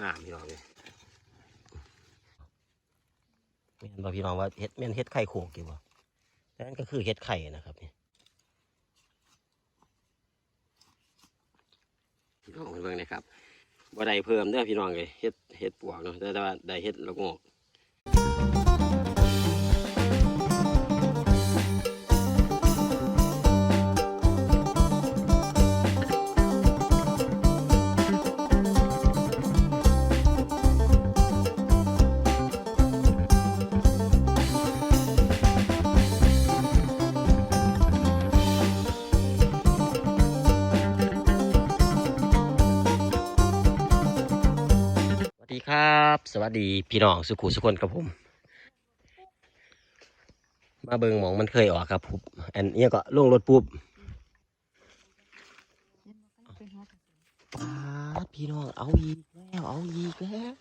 งามพี่น้องเลยแม่นบ่พี่น้องว่าเฮ็ดแม่นเฮ็ดไข่โขกอยู่บ่แต่นั่นก็คือเฮ็ดไข่นะครับนี่พี่น้องเบิ่งนะครับบ่ได้เพิ่มเด้อพี่น้องเลยเฮ็ดเฮ็ดปวกเนาะแต่ว่าได้เฮ็ดละโงก วัสดีพี่น้องสุขุสุคนครับผม มาเบิงหมองมันเคยออกครับผมอันนี้ก็ลงรถปุ๊บปาดพี่น้องเอาอีกแล้วเอาอีกแล้ว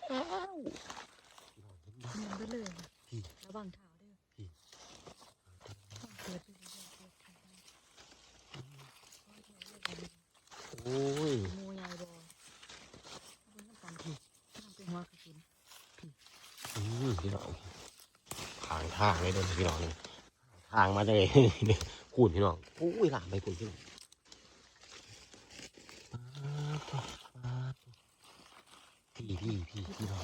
มันก็เลยพี่ระวังเท้าด้วยพี่เปิดไปเลยเปิดไปเลยโอ้ย งูใหญ่บ่บนน้ำกันน้ำเป็นหัวกระสุน อืม พี่น้องทางทางเลยเดินพี่น้องนี่ทางมาเลยพูดพี่น้องโอ้ยหลามไปพูดพี่น้องพี่พี่พี่พี่น้อง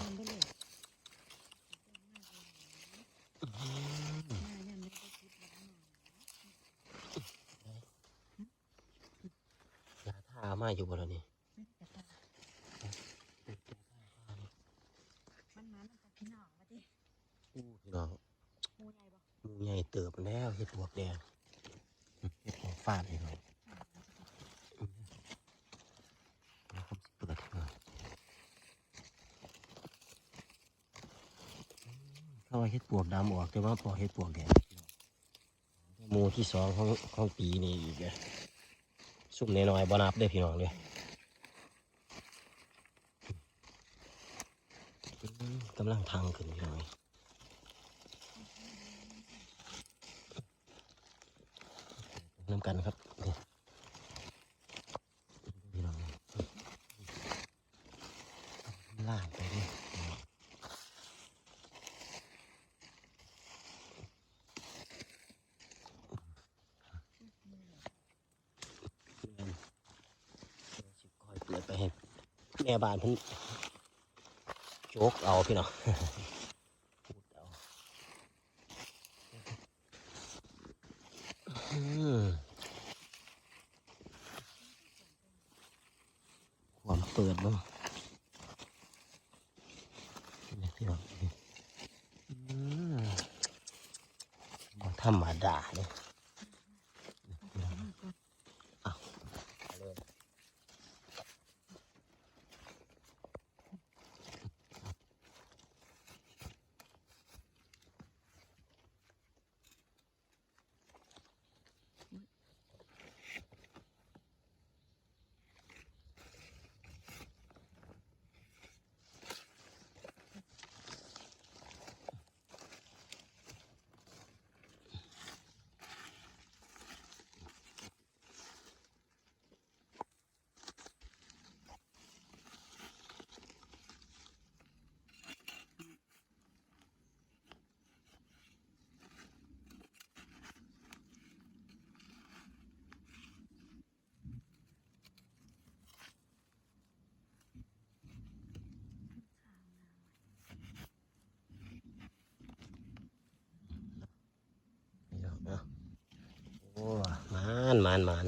ยาท่ามาอยู่บ่แล้วนี่ ไม่ได้กระตามันมาน้ำตาพี่น้องมาดิ อู้พี่น้อง งูใหญ่บ่ มือใหญ่เติบแล้ วกแดงเห็ดหัวฟาดพี่น้องแล้วผมเปิดให้หน่อยอืมเข้าว่าเห็ดปวกดำออกแต่ว่าพอเห็ดปวกแดงหมูที่สองของของปีนี้อีกเลยซุ่มน้อยๆบนับเด้พี่น้องเลยกำลังทางขึ้นพี่น้อง น้ำ กันครับนี่พี่น้องล่างไปนี่คอยเปิดไปให้แม่บ้านพิ่นโจกเอาพี่เน้องพูดเอาอืม ความเปิดบ้างนี่พี่น้องอืมบ่ธรรมดาเลยเอาเลยพี่น้องเนาะโอ้ มานมาน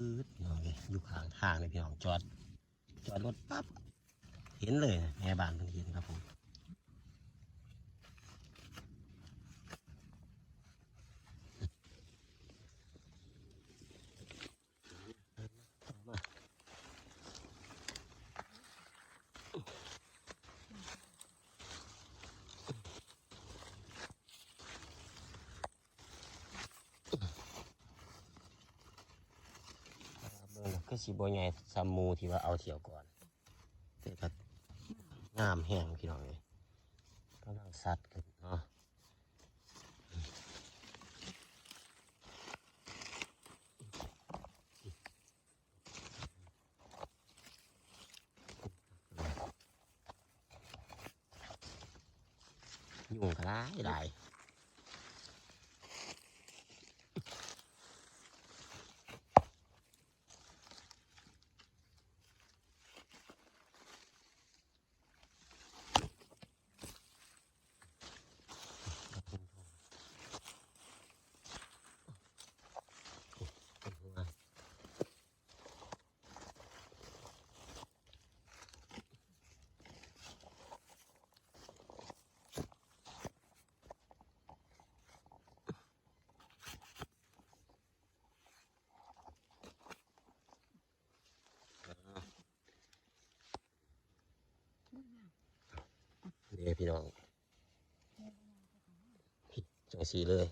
อืด อยู่ข้างทางเลยพี่น้องจอด จอดรถปั๊บเห็นเลยนะแม่บ้านเพิ่งเห็นครับผมมา สิบ่ใหญ่ซัมมูที่ว่าเอาเที่ยวก่อนแต่ก็งามแห้งพี่น้องเลยกำลังสัดกันเนาะยุ่งกระไรหลาย เดี๋ยพี่น้องจังสีเลย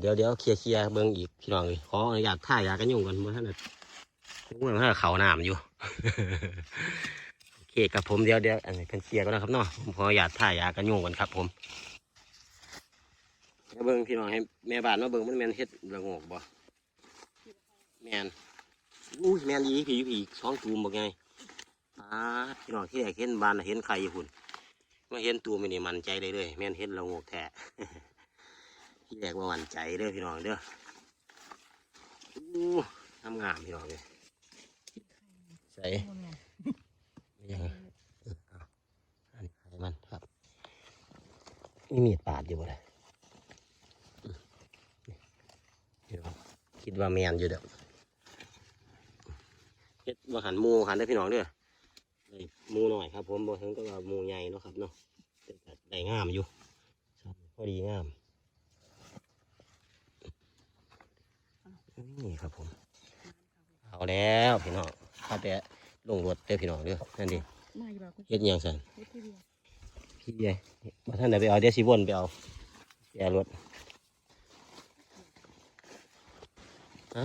เดี๋ยวเดี๋ยวเคลียร์เคลียร์เบิ้งอีกพี่น้องเลยขออนุญาตถ่ายยากันยุ่งกันเมื่อท่านน่ะทุกเมื่อท่านเขาน้ำอยู่โอเคกับผมเดี๋ยวเดี๋ยวอันนี้เป็นเคลียร์กันนะครับเนาะผมขออนุญาตถ่ายยากันยุ่งกันครับ ผมเบิ้งพี่น้องให้แม่บ้านมาเบิ้งมันแมนเฮ็ดระงกบ่แมนอุ้ยแมนอีผีผีสองตูมบอกไง อ่าพี่น้องที่แรกเห็นบ้านน่ะเห็นใครอยู่หุ่นมาเห็นตัวมันนี่มันใจเลยเลยแมนเห็นระโงกแท้ที่แรกว่าหวันใจเด้อพี่น้องเด้ออู้ทำงามพี่น้องเลยใส่ไม่ยังเออเอาอันนี้ให้มันครับนี่มีดปาดอยู่บ่ได้อืมนี่พี่น้องคิดว่าแมนอยู่เด้อเฮ็ดว่าหันหมูหันได้อพี่น้องเด้อ มูหน่อยครับ ผมบ่ถึงก็ว่ามูใหญ่เนาะครับเนาะแต่ได้งามอยู่พอดีงามนี่ครับผม เอาแล้วพี่น้องข้าแต่ลงรถเด้อพี่น้องเด้อนั่นดิมาอยู่บ่คุณเฮ็ดอิหยังสันเฮ็ดที่เดียวพี่ใหญ่มาท่านไหนไปเอาเดี๋ยวสิวนไปเอาแกรถฮะ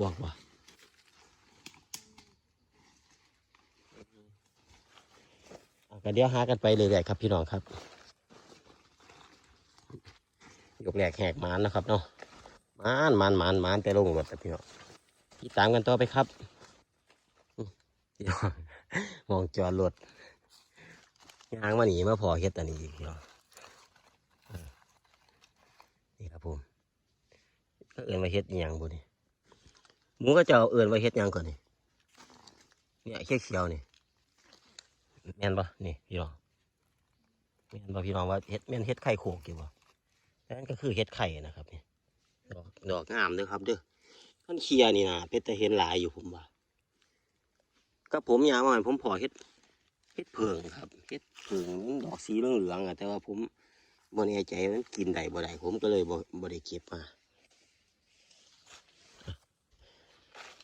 เฮ็ดปวกว่ะอะก็เดี๋ยวหากันไปเลยแหละครับพี่น้องครับ ยกแหลกแหกมานนะครับเนาะมานมานมานมานแต่ลงรถแต่พี่น้องติดตามกันต่อไปครับพี่น้องมองจอรถยางมาหนีมาพอเฮ็ดอันนี้อีกพี่น้องนี่ครับผมก็เอื่นมาเฮ็ดอหยังบุนี่ หมูก็จะเอาเอื่นมาเฮ็ดยังก่อนนี่เนี่ยเขียวเขียวนี่แม่นปะนี่พี่น้องแม่นปะพี่น้องว่าเฮ็ดแม่นเฮ็ดไข่โขกอยู่ปะนั่นก็คือเห็ดไข่นะครับนี่ดอกดอกงามเด้อครับเด้อท่านเคลียร์นี่นะเพชรแต่เห็นหลายอยู่ผมว่าก็ผมยาวมาผมพอเห็ดเห็ดเพิงครับเห็ดเพิงดอกสีเหลืองๆอะแต่ว่าผมบ่แน่ใจมันกินได้บ่ได้ผมก็เลยบ่บ่ได้เก็บมา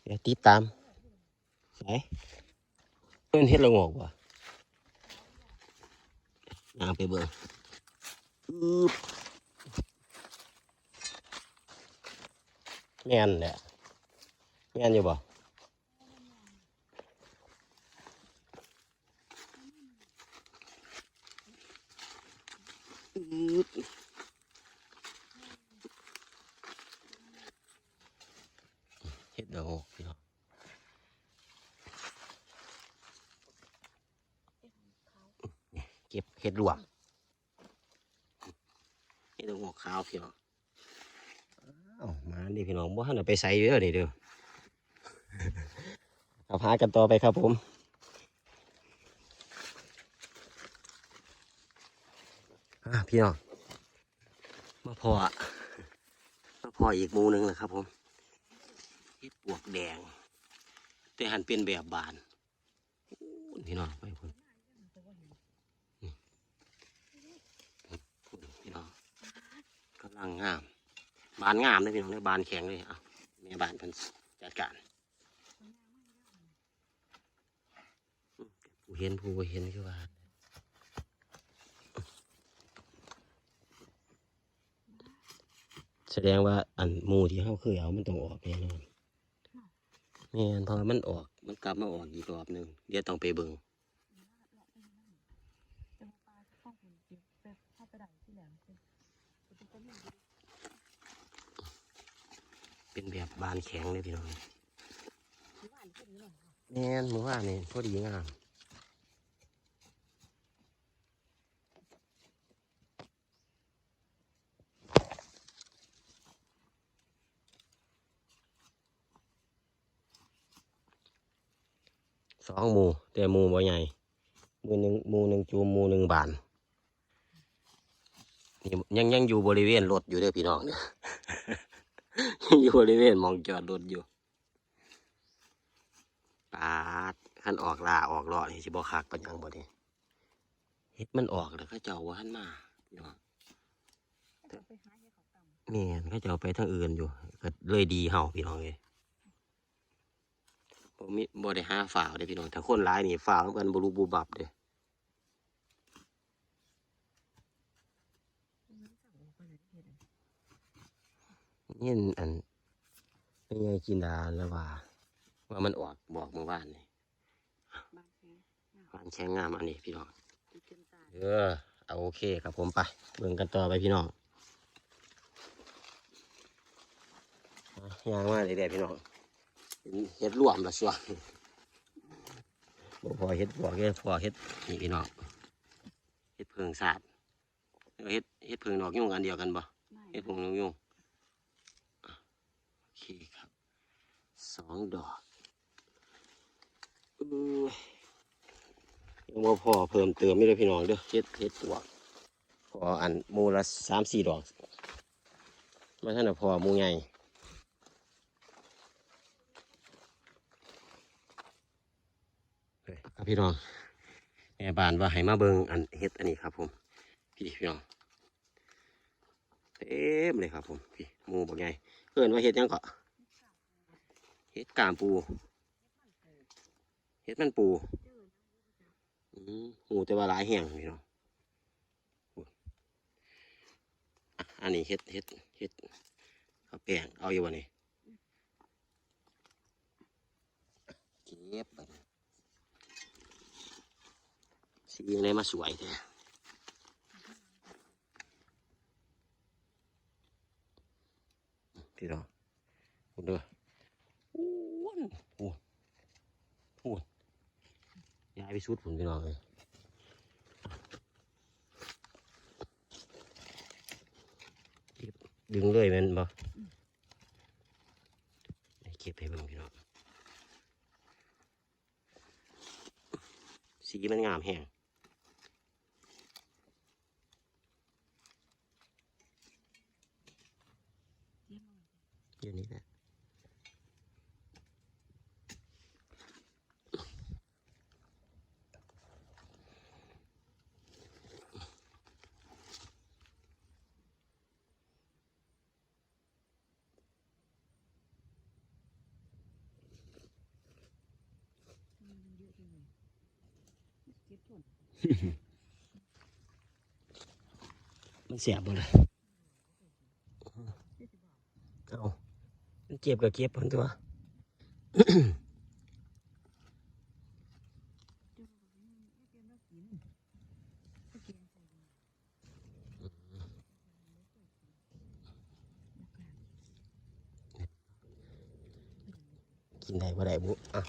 เดี๋ยวติดตามไหนเป็นเห็ดละโงกว่ะนางไปเบิ่งอึ๊บ แม่นแหละแม่นอยู่บ่อึ๊ ดเฮ็ดดอกพี่น้องเก็บเฮ็ดรวมเฮ็ดดอกขาวพี่น้องเอ้ามาดิพี่น้องบ่ทันได้ไปใส่เด้อนี่เด้อเอาพากันต่อไปครับผมพี่น้องมาพอมาพออีกมูหนึงเลยครับผม ดปวกแดง แต่หันเป็นแบบบานพี่น้องไปพุ่นนี่พุ่นพี่น้องกำลังงาม บานงามเลยพี่น้องเลยบานแข็งเลยเอาแม่บานเพิ่นจัดการผู้เห็นผู้เห็นคือว่าแสดงว่าอันมูที่เขาเคยเอามันต้องออกแน่นอน นเพอมันออกมันกลับมาออกอีกรอบหนึ่งเดี๋ยวต้องไปเบิ่งจะมาปลาข้องเป็นแบบบานแข็งเลยพี่น้องเนี่ยค่ะแมนหมูว่านี่พอดีงาม องหมูแต่หมูบ่ใหญ่หมูหนึ่งหมูหนึ่งจูมหมูหนึ่งบานนี่ยังยังอยู่บริเวณรถอยู่เด้อพี่น้องเนี่ยยังอยู่บริเวณหมองจอดรถอยู่ปาดขันออกลาออกเลาะนี่สิบ่คักปัญญังบ่เด้เฮ็ดมันออกแล้วเขาเจ้าว่าหันมาพี่น้องจะไปหาให้เขาต่ำแม่นเขาเจ้าไปทางอื่นอยู่ก็เลยดีเฮาพี่น้องเอ้ย บ่มีบ่ได้หาฝ่าวเด้พี่น้องถ้าคนร้ายนี่ฝ่าวมันบ่รู้บูบับเด้มันสั่งออกไปเลยที่เห็นยินอันเป็นไงกินดาแล้วว่า ว่ามันออกบอกเมื่อวานนี่บ้านแข้งหวานแข็งงามอันนี้พี่น้องติดเต็มตาเออเอาโอเคครับผมไปเบิ่งกันต่อไปพี่น้องอะย่างมาเรื่อยๆพี่น้อง เห็นเห็ดรวมละส่วนบ่พอเห็ดบวกเด้อพอเห็ดนี่พี่น้องเห็ดเพิงสาดแล้วเห็ดเห็ดเพิงดอกยุ่งกันเดียวกันบ่ไม่เห็ดเพิงดอกยุ่งอะโอเคครับสองดอกอือยังบ่พอเพิ่มเติมไม่ได้อพี่น้องเด้อเห็ดเห็ดปวกพออันหมูละสามสี่ดอกมาท่านน่ะพอหมูใหญ่เฮ้ยครับ พี่น้องแม่บ้านว่าให้มาเบิงอันเฮ็ดอันนี้ครับ ผม พี่พี่น้องเต็มเลยครับ ผมพี่หมูบอกไงเพื่อนว่าเฮ็ดยังก็เฮ็ดกามปูเฮ็ดมันปูอืมหูแต่ว่าหลายแห้งพี่น้องอันนี้เฮ็ดเฮ็ดเฮ็ดข้าแป้งเอาอยู่วะนี่เก็บไป สียังไงมาสวยแท้พี่น้องคุณดูอ้วนอ้วนอ้วนย้ายไปชุดผมพี่น้องเลยดึงเลยแมันบ่เก็บให้เบิ่งพี่น้องสีมันงามแห้งเดี๋ยวนี้แหละ มันเสียบบ่เลยเอามันเจ็บก็เก็บพันตัวกินได้บ่ได้บุอะ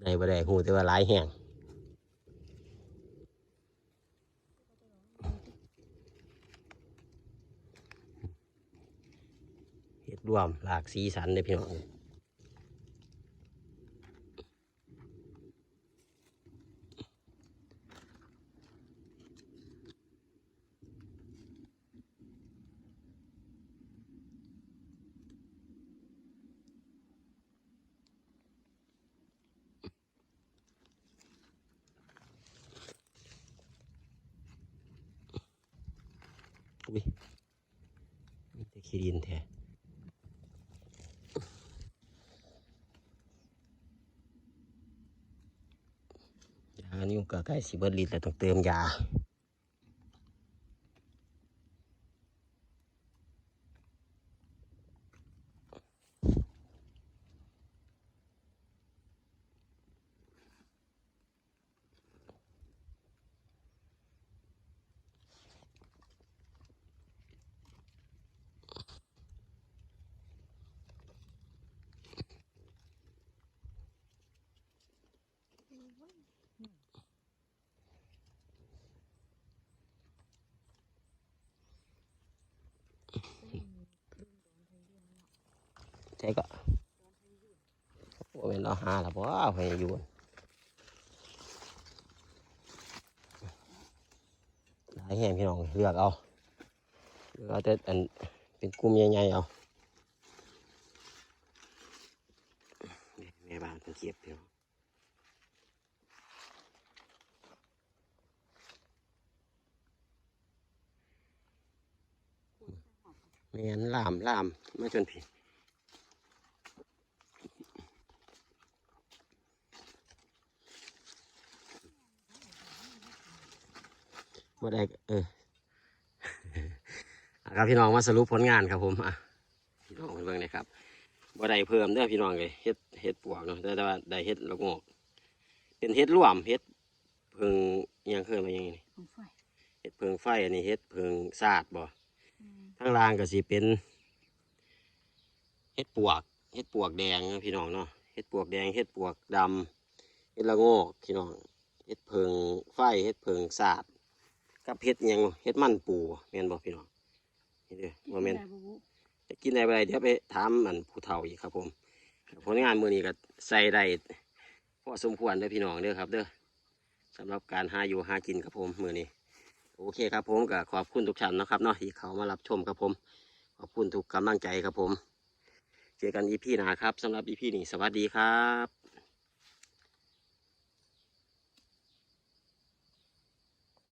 ได้บ่ได้หูแต่ว่าหลายแห้งเห็ดรวมหลากสีสันเลยพี่น้อง อุ้ยมีแต่ขี้ดินแท้ยานี่ก็ใกล้สิเบิดลิตรแล้วต้องเติมยา ใช่ก็โอ้เป็นเราหาล้วว้าพยายูนหลายแห่งพี่น้องเลือกเอาเลือกเอาแต่อันเป็นกลุ่มใหญ่ๆเอาแม่บ้านเป็นเก็บพี่น้องแม่นลามลามมาจนพี่ บ่ได้เอออะครับพี่น้องมาสรุปผลงานครับผมอะพี่น้องเพิ่นเบิ่งเลยครับบ่ได้เพิ่มเด้อพี่น้องเลยเฮ็ดเฮ็ดปวกเนาะแต่แต่ว่าได้เฮ็ดละโงกเป็นเฮ็ดร่วมเฮ็ดเพิงอิหยังเคยมาอย่างนี้ผมไฟเฮ็ดเพิงไฟอันนี้เฮ็ดเพิงซาดบ่อืมทางล่างก็สิเป็นเฮ็ดปวกเฮ็ดปวกแดงเนาะพี่น้องเนาะเฮ็ดปวกแดงเฮ็ดปวกดำเฮ็ดละโงกพี่น้องเฮ็ดเพิงไฟเฮ็ดเพิงซาด กับเฮ็ดอิหยังเฮ็ดมันปูแม่นบ่พี่น้องนี่เด้อบ่แม่นได้บ่บุจะกินได้บ่ได้เดี๋ยวไปถามมันผู้เฒ่าอีกครับ ผมผลงานมื้อนี้ก็ใส่ได้พอสมควรเด้อพี่น้องเด้อครับ เด้อสำหรับการหาอยู่หากินครับผมมื้อนี้โอเคครับผมก็ขอบคุณทุกท่านนะครับเนาะที่เขามารับชมครับผม ขอบคุณทุกกำลังใจครับผม เจอกันอีพีหน้าครับสำหรับอีพีนี้สวัสดีครับ